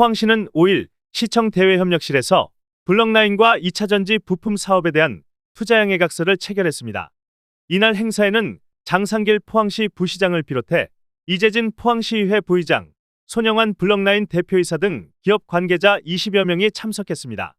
포항시는 5일 시청 대외협력실에서 블록라인과 2차전지 부품 사업에 대한 투자양해 각서를 체결했습니다. 이날 행사에는 장상길 포항시 부시장을 비롯해 이재진 포항시의회 부의장, 손영환 블록라인 대표이사 등 기업 관계자 20여 명이 참석했습니다.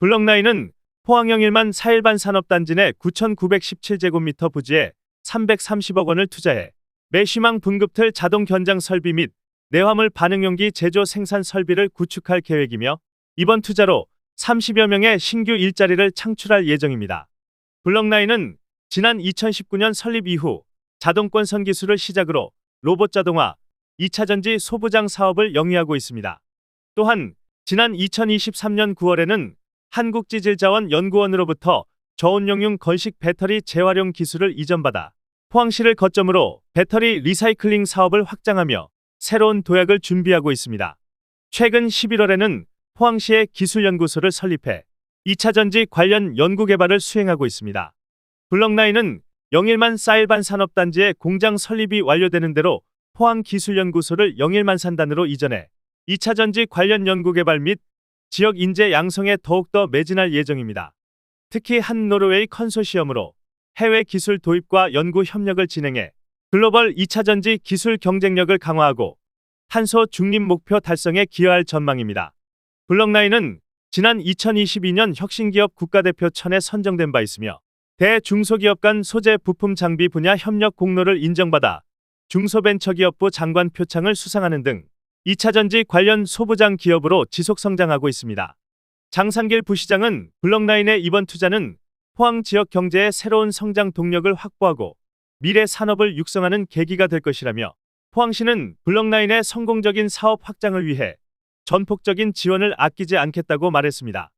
블록라인은 포항형 1만 4일반 산업단지 내 9,917제곱미터 부지에 330억 원을 투자해 매시망 분급틀 자동 견장 설비 및 내화물 반응용기 제조 생산 설비를 구축할 계획이며 이번 투자로 30여 명의 신규 일자리를 창출할 예정입니다. 블록라인은 지난 2019년 설립 이후 자동권 선 기술을 시작으로 로봇 자동화, 2차전지 소부장 사업을 영위하고 있습니다. 또한 지난 2023년 9월에는 한국지질자원연구원으로부터 저온용융 건식 배터리 재활용 기술을 이전받아 포항시를 거점으로 배터리 리사이클링 사업을 확장하며 새로운 도약을 준비하고 있습니다. 최근 11월에는 포항시의 기술연구소를 설립해 2차 전지 관련 연구개발을 수행하고 있습니다. 블록라인은 영일만 사일반 산업단지의 공장 설립이 완료되는 대로 포항기술연구소를 영일만 산단으로 이전해 2차 전지 관련 연구개발 및 지역 인재 양성에 더욱더 매진할 예정입니다. 특히 한 노르웨이 컨소시엄으로 해외 기술 도입과 연구 협력을 진행해 글로벌 2차 전지 기술 경쟁력을 강화하고 탄소 중립 목표 달성에 기여할 전망입니다. 블록라인은 지난 2022년 혁신기업 국가대표 천에 선정된 바 있으며 대중소기업 간 소재 부품 장비 분야 협력 공로를 인정받아 중소벤처기업부 장관 표창을 수상하는 등 2차 전지 관련 소부장 기업으로 지속 성장하고 있습니다. 장상길 부시장은 블록라인의 이번 투자는 포항 지역 경제의 새로운 성장 동력을 확보하고 미래 산업을 육성하는 계기가 될 것이라며 포항시는 블록라인의 성공적인 사업 확장을 위해 전폭적인 지원을 아끼지 않겠다고 말했습니다.